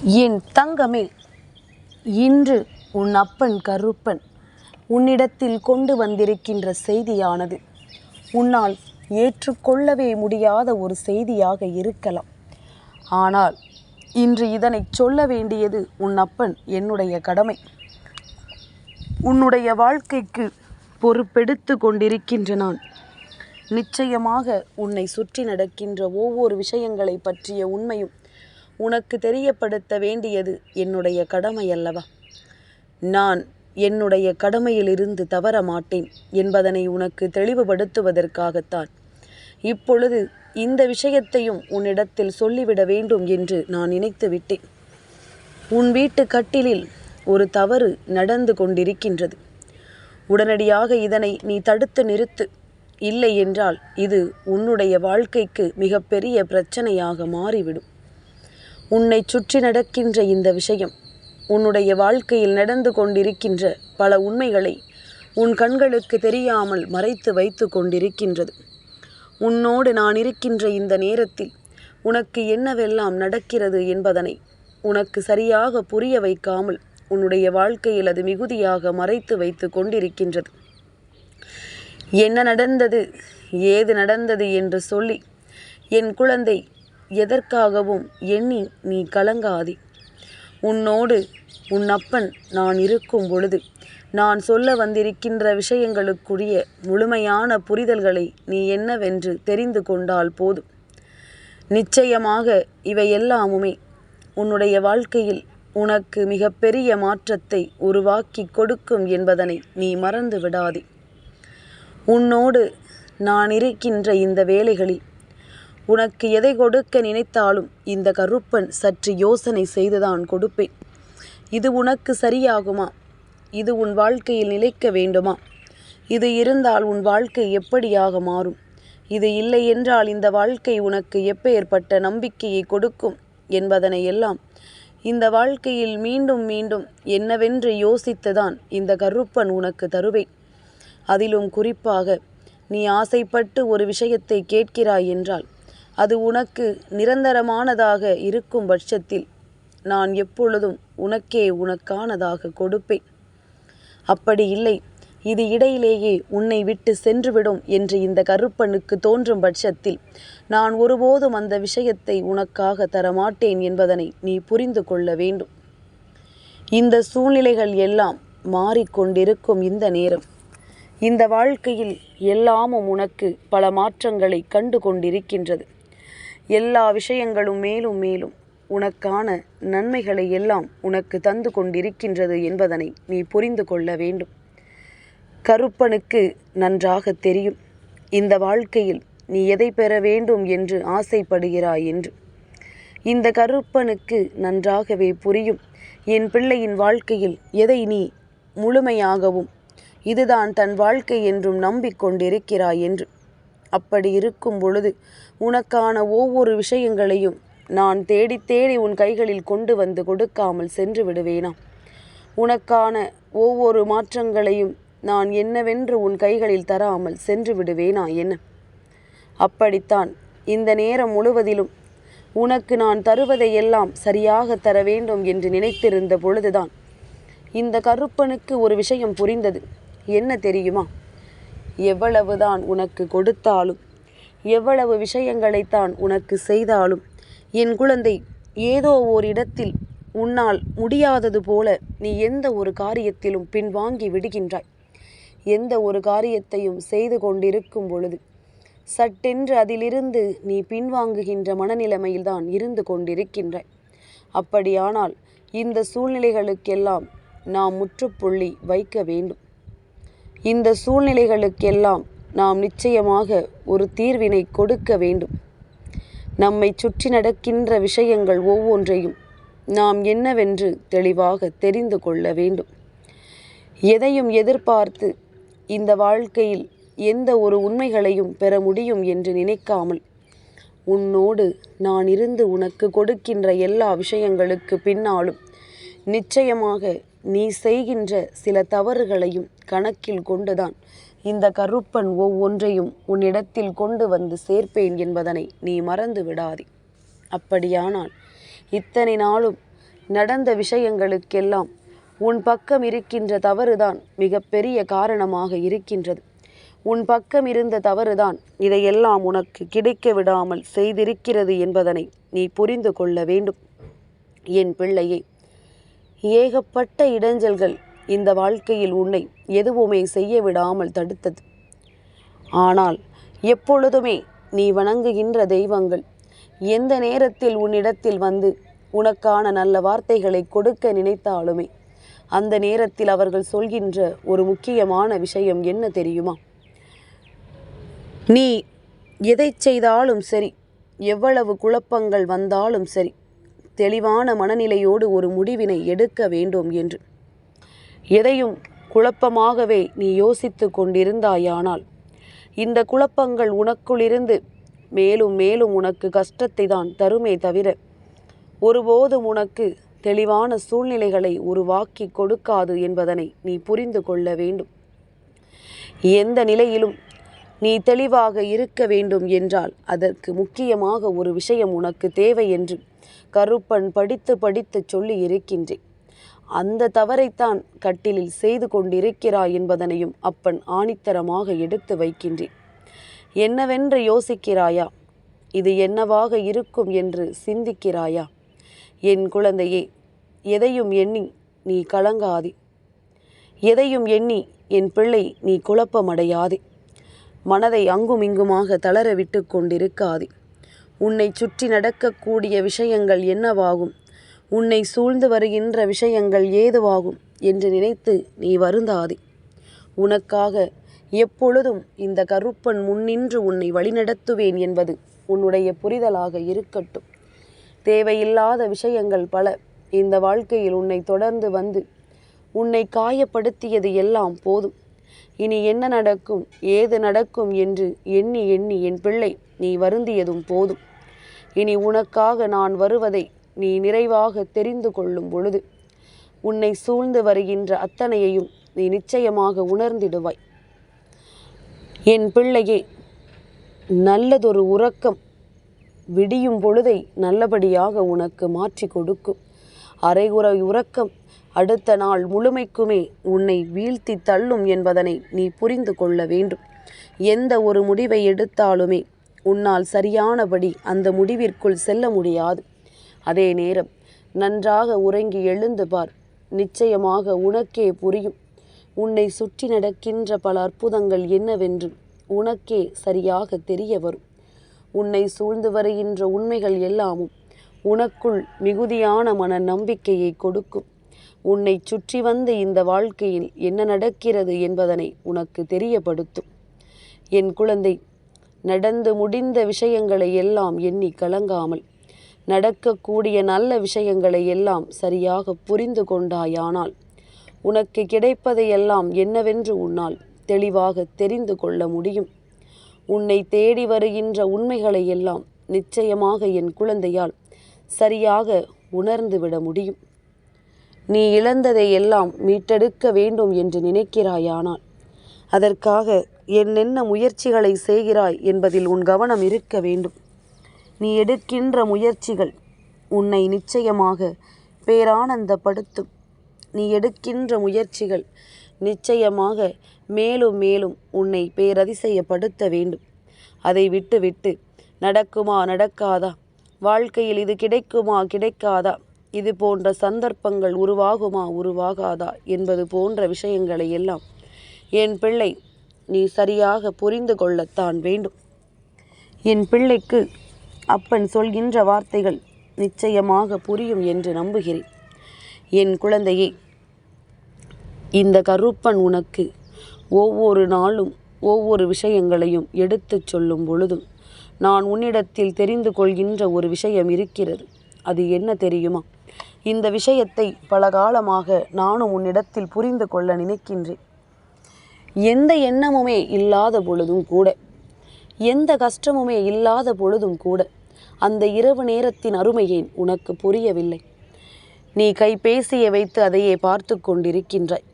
என் தங்கமே இன்று உன் அப்பன் கருப்பன் உன்னிடத்தில் கொண்டு வந்திருக்கின்ற செய்தியானது. உன்னால் ஏற்றுக்கொள்ளவே முடியாத ஒரு செய்தியாக இருக்கலாம். ஆனால் இன்று இதனை சொல்ல வேண்டியது உன் அப்பன் என்னுடைய கடமை. உன்னுடைய வாழ்க்கைக்கு பொறுப்பெடுத்து கொண்டிருக்கின்ற நான் நிச்சயமாக உன்னை சுற்றி நடக்கின்ற ஒவ்வொரு விஷயங்களை பற்றிய உண்மையும் உனக்கு தெரியப்படுத்த வேண்டியது என்னுடைய கடமை அல்லவா நான் என்னுடைய கடமையிலிருந்து தவற மாட்டேன் என்பதனை உனக்கு தெளிவுபடுத்துவதற்காகத்தான். இப்பொழுது இந்த விஷயத்தையும் உன்னிடத்தில் சொல்லிவிட வேண்டும் என்று நான் நினைத்து விட்டேன். உன் வீட்டு கட்டிலில் ஒரு தவறு நடந்து கொண்டிருக்கின்றது. உடனடியாக இதனை நீ தடுத்து நிறுத்து. இல்லை என்றால் இது உன்னுடைய வாழ்க்கைக்கு மிகப்பெரிய பிரச்சனையாக மாறிவிடும். உன்னை சுற்றி நடக்கின்ற இந்த விஷயம் உன்னுடைய வாழ்க்கையில் நடந்து கொண்டிருக்கின்ற பல உண்மைகளை உன் கண்களுக்கு தெரியாமல் மறைத்து வைத்து கொண்டிருக்கின்றது. உன்னோடு நான் இருக்கின்ற இந்த நேரத்தில் உனக்கு என்னவெல்லாம் நடக்கிறது என்பதனை உனக்கு சரியாக புரிய வைக்காமல் உன்னுடைய வாழ்க்கையில் அது மிகுதியாக மறைத்து வைத்து கொண்டிருக்கின்றது. என்ன நடந்தது ஏது நடந்தது என்று சொல்லி என் குழந்தை எதற்காகவும் எண்ணி நீ கலங்காதே. உன்னோடு உன் அப்பன் நான் இருக்கும் பொழுது நான் சொல்ல வந்திருக்கின்ற விஷயங்களுக்குரிய முழுமையான புரிதல்களை நீ என்னவென்று தெரிந்து கொண்டால் போதும். நிச்சயமாக இவை எல்லாமுமே உன்னுடைய வாழ்க்கையில் உனக்கு மிகப்பெரிய மாற்றத்தை உருவாக்கி கொடுக்கும் என்பதனை நீ மறந்து விடாதே. உன்னோடு நான் இருக்கின்ற இந்த வேலைகளில் உனக்கு எதை கொடுக்க நினைத்தாலும் இந்த கருப்பன் சற்று யோசனை செய்துதான் கொடுப்பேன். இது உனக்கு சரியாகுமா? இது உன் வாழ்க்கையில் நிலைக்க வேண்டுமா? இது இருந்தால் உன் வாழ்க்கை எப்படியாக மாறும்? இது இல்லை என்றால் இந்த வாழ்க்கை உனக்கு எப்பேற்பட்ட நம்பிக்கையை கொடுக்கும் என்பதனை எல்லாம் இந்த வாழ்க்கையில் மீண்டும் மீண்டும் என்னவென்று யோசித்துதான் இந்த கருப்பன் உனக்கு தருவேன். அதிலும் குறிப்பாக நீ ஆசைப்பட்டு ஒரு விஷயத்தை கேட்கிறாய் என்றால் அது உனக்கு நிரந்தரமானதாக இருக்கும் பட்சத்தில் நான் எப்பொழுதும் உனக்கே உனக்கானதாக கொடுப்பேன். அப்படி இல்லை இது இடையிலேயே உன்னை விட்டு சென்றுவிடும் என்று இந்த கருப்பனுக்கு தோன்றும் பட்சத்தில் நான் ஒருபோதும் அந்த விஷயத்தை உனக்காக தரமாட்டேன் என்பதனை நீ புரிந்து கொள்ள வேண்டும். இந்த சூழ்நிலைகள் எல்லாம் மாறிக்கொண்டிருக்கும் இந்த நேரம். இந்த வாழ்க்கையில் எல்லாமும் உனக்கு பல மாற்றங்களை கண்டு கொண்டிருக்கின்றது. எல்லா விஷயங்களும் மேலும் மேலும் உனக்கான நன்மைகளை எல்லாம் உனக்கு தந்து கொண்டிருக்கின்றது என்பதனை நீ புரிந்து கொள்ள வேண்டும். கருப்பனுக்கு நன்றாக தெரியும். இந்த வாழ்க்கையில் நீ எதை பெற வேண்டும் என்று ஆசைப்படுகிறாய் என்று. இந்த கருப்பனுக்கு நன்றாகவே புரியும். என் பிள்ளையின் வாழ்க்கையில் எதை நீ முழுமையாகவும் இதுதான் தன் வாழ்க்கை என்றும் நம்பிக்கொண்டிருக்கிறாய் என்று. அப்படி இருக்கும் பொழுது உனக்கான ஒவ்வொரு விஷயங்களையும் நான் தேடி தேடி உன் கைகளில் கொண்டு வந்து கொடுக்காமல் சென்று விடுவேனா? உனக்கான ஒவ்வொரு மாற்றங்களையும் நான் என்னவென்று உன் கைகளில் தராமல் சென்று விடுவேனா என்ன? அப்படித்தான் இந்த நேரம் முழுவதிலும் உனக்கு நான் தருவதையெல்லாம் சரியாக தர வேண்டும் என்று நினைத்திருந்த பொழுதுதான் இந்த கருப்பனுக்கு ஒரு விஷயம் புரிந்தது. என்ன தெரியுமா? எவ்வளவுதான் உனக்கு கொடுத்தாலும் எவ்வளவு விஷயங்களைத்தான் உனக்கு செய்தாலும் என் குழந்தை ஏதோ ஓரிடத்தில் உன்னால் முடியாதது போல நீ எந்த ஒரு காரியத்திலும் பின்வாங்கி விடுகின்றாய். எந்த ஒரு காரியத்தையும் செய்து கொண்டிருக்கும் பொழுது சட்டென்று அதிலிருந்து நீ பின்வாங்குகின்ற மனநிலைமையில்தான் இருந்து கொண்டிருக்கின்றாய். அப்படியானால் இந்த சூழ்நிலைகளுக்கெல்லாம் நாம் முற்றுப்புள்ளி வைக்க வேண்டும். இந்த சூழ்நிலைகளுக்கெல்லாம் நாம் நிச்சயமாக ஒரு தீர்வினை கொடுக்க வேண்டும். நம்மை சுற்றி நடக்கின்ற விஷயங்கள் ஒவ்வொன்றையும் நாம் என்னவென்று தெளிவாக தெரிந்து கொள்ள வேண்டும். எதையும் எதிர்பார்த்து இந்த வாழ்க்கையில் எந்த ஒரு உண்மைகளையும் பெற முடியும் என்று நினைக்காமல் உன்னோடு நான் இருந்து உனக்கு கொடுக்கின்ற எல்லா விஷயங்களுக்கு பின்னாலும் நிச்சயமாக நீ செய்கின்ற சில தவறுகளையும் கணக்கில் கொண்டுதான். இந்த கருப்பன் ஒவ்வொன்றையும் உன்னிடத்தில் கொண்டு வந்து சேர்ப்பேன் என்பதனை நீ மறந்து விடாதே. அப்படியானால் இத்தனை நாளும் நடந்த விஷயங்களுக்கெல்லாம் உன் பக்கம் இருக்கின்ற தவறுதான் மிகப்பெரிய காரணமாக இருக்கின்றது. உன் பக்கம் இருந்த தவறுதான் இதையெல்லாம் உனக்கு கிடைக்க விடாமல் செய்திருக்கிறது என்பதனை நீ புரிந்து கொள்ள வேண்டும். என் பிள்ளையை ஏகப்பட்ட இடைஞ்சல்கள் இந்த வாழ்க்கையில் உன்னை எதுவுமே செய்ய விடாமல் தடுத்தது. ஆனால் எப்பொழுதுமே நீ வணங்குகின்ற தெய்வங்கள் எந்த நேரத்தில் உன்னிடத்தில் வந்து உனக்கான நல்ல வார்த்தைகளை கொடுக்க நினைத்தாலுமே அந்த நேரத்தில் அவர்கள் சொல்கின்ற ஒரு முக்கியமான விஷயம் என்ன தெரியுமா? நீ எதை செய்தாலும் சரி எவ்வளவு குழப்பங்கள் வந்தாலும் சரி தெளிவான மனநிலையோடு ஒரு முடிவினை எடுக்க வேண்டும் என்று. எதையும் குழப்பமாகவே நீ யோசித்து கொண்டிருந்தாயானால் இந்த குழப்பங்கள் உனக்குள்ளிருந்து மேலும் மேலும் உனக்கு கஷ்டத்தை தான் தருமே தவிர ஒருபோதும் உனக்கு தெளிவான சூழ்நிலைகளை உருவாக்கி கொடுக்காது என்பதனை நீ புரிந்து கொள்ள வேண்டும். எந்த நிலையிலும் நீ தெளிவாக இருக்க வேண்டும் என்றால் அதற்கு முக்கியமாக ஒரு விஷயம் உனக்கு தேவை என்று கருப்பன் படித்து படித்து சொல்லி இருக்கின்றேன். அந்த தவறைத்தான் கட்டிலில் செய்து கொண்டிருக்கிறாய் என்பதனையும் அப்பன் ஆணித்தரமாக எடுத்து வைக்கின்றேன். என்னவென்று யோசிக்கிறாயா? இது என்னவாக இருக்கும் என்று சிந்திக்கிறாயா? என் குழந்தையே எதையும் எண்ணி நீ கலங்காதே. எதையும் எண்ணி என் பிள்ளை நீ குழப்பமடையாதே. மனதை அங்குமிங்குமாக தளர விட்டு கொண்டிருக்காதே. உன்னை சுற்றி நடக்கக்கூடிய விஷயங்கள் என்னவாகும்? உன்னை சூழ்ந்து வருகின்ற விஷயங்கள் ஏதுவாகும் என்று நினைத்து நீ வருந்தாதே. உனக்காக எப்பொழுதும் இந்த கருப்பன் முன்னின்று உன்னை வழிநடத்துவேன் என்பது உன்னுடைய புரிதலாக இருக்கட்டும். தேவையில்லாத விஷயங்கள் பல இந்த வாழ்க்கையில் உன்னை தொடர்ந்து வந்து உன்னை காயப்படுத்தியது எல்லாம் போதும். இனி என்ன நடக்கும் ஏது நடக்கும் என்று எண்ணி எண்ணி என் பிள்ளை நீ வருந்தியதும் போதும். இனி உனக்காக நான் வருவதை நீ நிறைவாக தெரிந்து கொள்ளும் பொழுது உன்னை சூழ்ந்து வருகின்ற அத்தனையையும் நீ நிச்சயமாக உணர்ந்திடுவாய். என் பிள்ளையே நல்லதொரு உறக்கம் விடியும் பொழுதை நல்லபடியாக உனக்கு மாற்றி கொடுக்கும். அரைகுறை உறக்கம் அடுத்த நாள் முழுமைக்குமே உன்னை வீழ்த்தி தள்ளும் என்பதனை நீ புரிந்து கொள்ள வேண்டும். எந்த ஒரு முடிவை எடுத்தாலுமே உன்னால் சரியானபடி அந்த முடிவிற்குள் செல்ல முடியாது. அதே நேரம் நன்றாக உறங்கி எழுந்து பார். நிச்சயமாக உனக்கே புரியும். உன்னை சுற்றி நடக்கின்ற பல அற்புதங்கள் என்னவென்று உனக்கே சரியாக தெரிய வரும். உன்னை சூழ்ந்து வருகின்ற உண்மைகள் எல்லாமும் உனக்குள் மிகுதியான மன நம்பிக்கையை கொடுக்கும். உன்னை சுற்றி வந்த இந்த வாழ்க்கையில் என்ன நடக்கிறது என்பதனை உனக்கு தெரியப்படுத்தும். என் குழந்தை நடந்து முடிந்த விஷயங்களை எல்லாம் எண்ணி கலங்காமல் நடக்கக்கூடிய நல்ல விஷயங்களை எல்லாம் சரியாக புரிந்து கொண்டாயானால் உனக்கு கிடைப்பதையெல்லாம் என்னவென்று உன்னால் தெளிவாக தெரிந்து கொள்ள முடியும். உன்னை தேடி வருகின்ற உண்மைகளை எல்லாம் நிச்சயமாக என் குழந்தையால் சரியாக உணர்ந்துவிட முடியும். நீ இழந்ததை எல்லாம் மீட்டெடுக்க வேண்டும் என்று நினைக்கிறாயானால் அதற்காக என்னென்ன முயற்சிகளை செய்கிறாய் என்பதில் உன் கவனம் இருக்க வேண்டும். நீ எடுக்கின்ற முயற்சிகள் உன்னை நிச்சயமாக பேரானந்தப்படுத்தும். நீ எடுக்கின்ற முயற்சிகள் நிச்சயமாக மேலும் மேலும் உன்னை பேரதிசயப்படுத்த வேண்டும். அதை விட்டுவிட்டு நடக்குமா நடக்காதா? வாழ்க்கையில் இது கிடைக்குமா கிடைக்காதா? இது போன்ற சந்தர்ப்பங்கள் உருவாகுமா உருவாகாதா? என்பது போன்ற விஷயங்களை எல்லாம் என் பிள்ளை நீ சரியாக புரிந்து கொள்ளத்தான் வேண்டும். என் பிள்ளைக்கு அப்பன் சொல்கின்ற வார்த்தைகள் நிச்சயமாக புரியும் என்று நம்புகிறேன். என் குழந்தையே இந்த கருப்பன் உனக்கு ஒவ்வொரு நாளும் ஒவ்வொரு விஷயங்களையும் எடுத்துச் சொல்லும் பொழுதும் நான் உன்னிடத்தில் தெரிந்து கொள்கின்ற ஒரு விஷயம் இருக்கிறது. அது என்ன தெரியுமா? இந்த விஷயத்தை பல காலமாக நானும் உன்னிடத்தில் புரிந்து கொள்ள நினைக்கின்றேன். எந்த எண்ணமுமே இல்லாத பொழுதும் கூட எந்த கஷ்டமுமே இல்லாத பொழுதும் கூட அந்த இரவு நேரத்தின் அருமையை உனக்கு புரியவில்லை? நீ கைபேசியை வைத்து அதையே பார்த்து கொண்டிருக்கின்றாய்.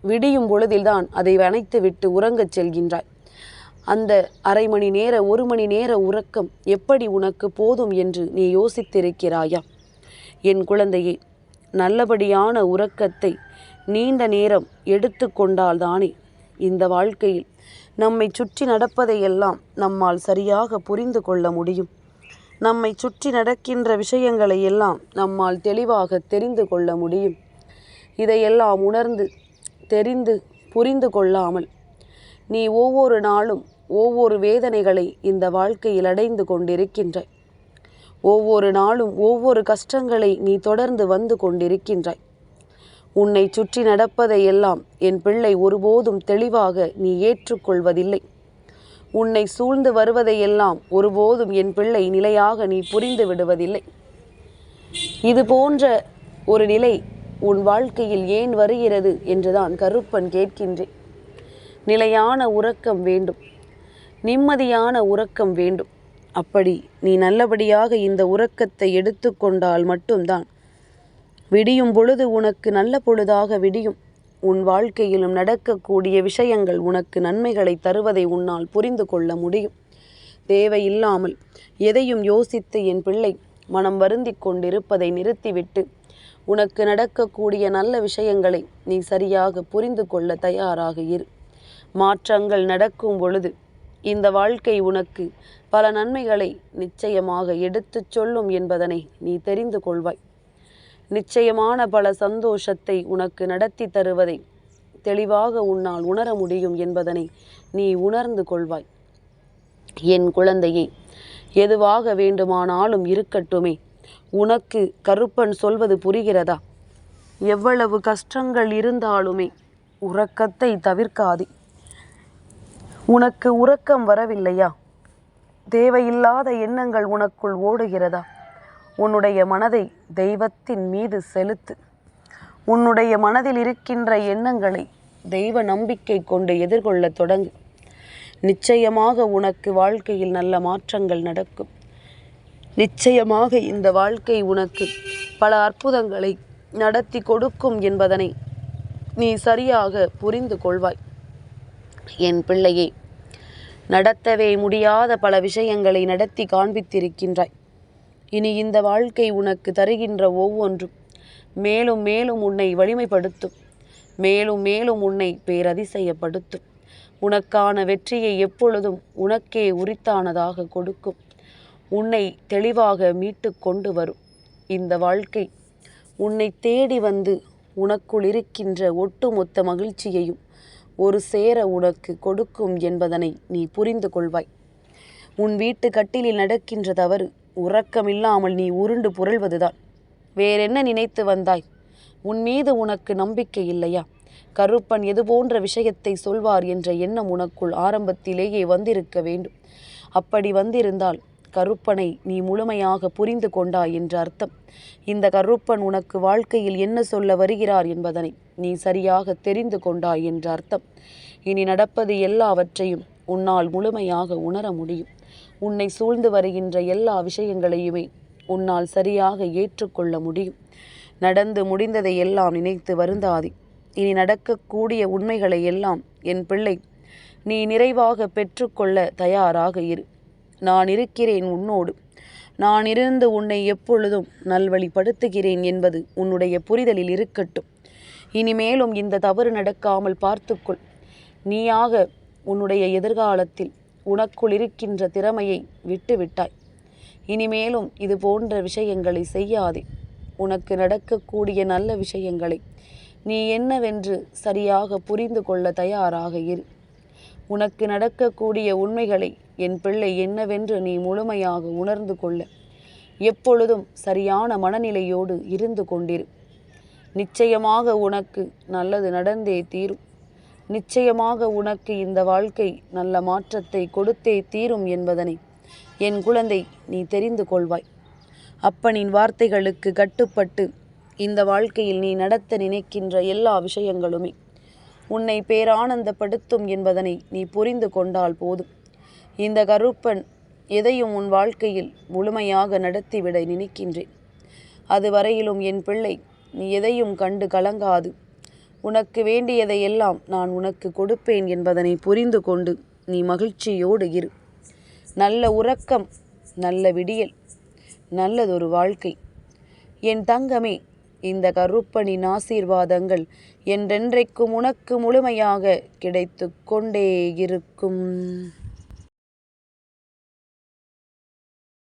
விடியும் பொழுதில்தான் அதை வனைத்து விட்டு உறங்கச் செல்கின்றாய். அந்த அரை மணி நேர ஒரு மணி நேர உறக்கம் எப்படி உனக்கு போதும் என்று நீ யோசித்திருக்கிறாயா? என் குழந்தையே நல்லபடியான உறக்கத்தை நீண்ட நேரம் எடுத்து கொண்டால்தானே இந்த வாழ்க்கையில் நம்மை சுற்றி நடப்பதையெல்லாம் நம்மால் சரியாக புரிந்து கொள்ள முடியும். நம்மை சுற்றி நடக்கின்ற விஷயங்களை எல்லாம் நம்மால் தெளிவாக தெரிந்து கொள்ள முடியும். இதையெல்லாம் உணர்ந்து தெரிந்து புரிந்து கொள்ளாமல் நீ ஒவ்வொரு நாளும் ஒவ்வொரு வேதனைகளை இந்த வாழ்க்கையில் அடைந்து கொண்டிருக்கின்றாய். ஒவ்வொரு நாளும் ஒவ்வொரு கஷ்டங்களை நீ தொடர்ந்து வந்து கொண்டிருக்கின்றாய். உன்னை சுற்றி நடப்பதையெல்லாம் என் பிள்ளை ஒருபோதும் தெளிவாக நீ ஏற்றுக்கொள்வதில்லை. உன்னை சூழ்ந்து வருவதையெல்லாம் ஒருபோதும் என் பிள்ளை நிலையாக நீ புரிந்து விடுவதில்லை. இது போன்ற ஒரு நிலை உன் வாழ்க்கையில் ஏன் வருகிறது என்றுதான் கருப்பன் கேட்கின்றேன். நிலையான உறக்கம் வேண்டும். நிம்மதியான உறக்கம் வேண்டும். அப்படி நீ நல்லபடியாக இந்த உறக்கத்தை எடுத்துக்கொண்டால் மட்டும்தான் விடியும் பொழுது உனக்கு நல்ல பொழுதாக விடியும். உன் வாழ்க்கையிலும் நடக்கக்கூடிய விஷயங்கள் உனக்கு நன்மைகளை தருவதை உன்னால் புரிந்து கொள்ள முடியும். தேவையில்லாமல் எதையும் யோசித்து என் பிள்ளை மனம் வருந்தி கொண்டிருப்பதை நிறுத்திவிட்டு உனக்கு நடக்கக்கூடிய நல்ல விஷயங்களை நீ சரியாக புரிந்து கொள்ள தயாராக இரு. மாற்றங்கள் நடக்கும் பொழுது இந்த வாழ்க்கை உனக்கு பல நன்மைகளை நிச்சயமாக எடுத்துச் சொல்லும் என்பதனை நீ தெரிந்து கொள்வாய். நிச்சயமான பல சந்தோஷத்தை உனக்கு நடத்தி தருவதை தெளிவாக உன்னால் உணர முடியும் என்பதனை நீ உணர்ந்து கொள்வாய். என் குழந்தையே எதுவாக வேண்டுமானாலும் இருக்கட்டுமே. உனக்கு கருப்பன் சொல்வது புரிகிறதா? எவ்வளவு கஷ்டங்கள் இருந்தாலுமே உறக்கத்தை தவிர்க்காதே. உனக்கு உறக்கம் வரவில்லையா? தேவையில்லாத எண்ணங்கள் உனக்குள் ஓடுகிறதா? உன்னுடைய மனதை தெய்வத்தின் மீது செலுத்து. உன்னுடைய மனதில் இருக்கின்ற எண்ணங்களை தெய்வ நம்பிக்கை கொண்டு எதிர்கொள்ள தொடங்கு. நிச்சயமாக உனக்கு வாழ்க்கையில் நல்ல மாற்றங்கள் நடக்கும். நிச்சயமாக இந்த வாழ்க்கை உனக்கு பல அற்புதங்களை நடத்தி கொடுக்கும் என்பதனை நீ சரியாக புரிந்து கொள்வாய். என் பிள்ளையே நடத்தவே முடியாத பல விஷயங்களை நடத்தி காண்பித்திருக்கின்றாய். இனி இந்த வாழ்க்கை உனக்கு தருகின்ற ஒவ்வொன்றும். மேலும் மேலும் உன்னை வலிமைப்படுத்தும். மேலும் மேலும் உன்னை பேரதிசயப்படுத்தும். உனக்கான வெற்றியை எப்பொழுதும் உனக்கே உரித்தானதாக கொடுக்கும். உன்னை தெளிவாக மீட்டு கொண்டு வரும். இந்த வாழ்க்கை உன்னை தேடி வந்து உனக்குள் இருக்கின்ற ஒட்டுமொத்த மகிழ்ச்சியையும் ஒரு சேர உனக்கு கொடுக்கும் என்பதனை நீ புரிந்து கொள்வாய். உன் வீட்டு கட்டிலில் நடக்கின்ற தவறு உறக்கமில்லாமல் நீ உருண்டு புரள்வதுதான். வேறென்ன நினைத்து வந்தாய்? உன் மீது உனக்கு நம்பிக்கை இல்லையா? கருப்பன் எது போன்ற விஷயத்தை சொல்வார் என்ற எண்ணம் உனக்குள் ஆரம்பத்திலேயே வந்திருக்க வேண்டும். அப்படி வந்திருந்தால் கருப்பனை நீ முழுமையாக புரிந்து கொண்டாய் என்ற அர்த்தம். இந்த கருப்பன் உனக்கு வாழ்க்கையில் என்ன சொல்ல வருகிறார் என்பதனை நீ சரியாக தெரிந்து கொண்டாய் என்ற அர்த்தம். இனி நடப்பது எல்லாவற்றையும் உன்னால் முழுமையாக உணர முடியும். உன்னை சூழ்ந்து வருகின்ற எல்லா விஷயங்களையுமே உன்னால் சரியாக ஏற்றுக்கொள்ள முடியும். நடந்து முடிந்ததை எல்லாம் நினைத்து வருந்தாதே. இனி நடக்கக்கூடிய உண்மைகளை எல்லாம் என் பிள்ளை நீ நிறைவாக பெற்றுக்கொள்ள தயாராக இரு. நான் இருக்கிறேன் உன்னோடு. நான் இருந்து உன்னை எப்பொழுதும் நல்வழிப்படுத்துகிறேன் என்பது உன்னுடைய புரிதலில் இருக்கட்டும். இனிமேலும் இந்த தவறு நடக்காமல் பார்த்துக்கொள். நீயாக உன்னுடைய எதிர்காலத்தில் உனக்குள் இருக்கின்ற திறமையை விட்டுவிட்டாய். இனிமேலும் இது போன்ற விஷயங்களை செய்யாதே. உனக்கு நடக்கக்கூடிய நல்ல விஷயங்களை நீ என்னவென்று சரியாக புரிந்து கொள்ள தயாராக இரு. உனக்கு நடக்கக்கூடிய உண்மைகளை என் பிள்ளை என்னவென்று நீ முழுமையாக உணர்ந்து கொள்ள. எப்பொழுதும் சரியான மனநிலையோடு இருந்து கொண்டிரு. நிச்சயமாக உனக்கு நல்லது நடந்தே தீரும். நிச்சயமாக உனக்கு இந்த வாழ்க்கை நல்ல மாற்றத்தை கொடுத்தே தீரும் என்பதனை என் குழந்தை நீ தெரிந்து கொள்வாய். அப்பனின் வார்த்தைகளுக்கு கட்டுப்பட்டு இந்த வாழ்க்கையில் நீ நடத்த நினைக்கின்ற எல்லா விஷயங்களுமே உன்னை பேரானந்தப்படுத்தும் என்பதனை நீ புரிந்து கொண்டால் போதும். இந்த கருப்பன் எதையும் உன் வாழ்க்கையில் முழுமையாக நடத்திவிட நினைக்கின்றேன். அதுவரையிலும் என் பிள்ளை நீ எதையும் கண்டு கலங்காது. உனக்கு வேண்டியதையெல்லாம் நான் உனக்கு கொடுப்பேன் என்பதனை புரிந்து கொண்டு நீ மகிழ்ச்சியோடு இரு. நல்ல உறக்கம் நல்ல விடியல் நல்லதொரு வாழ்க்கை. என் தங்கமே இந்த கருப்பனின் ஆசீர்வாதங்கள் என்றென்றைக்கும் உனக்கு முழுமையாக கிடைத்து கொண்டே இருக்கும்.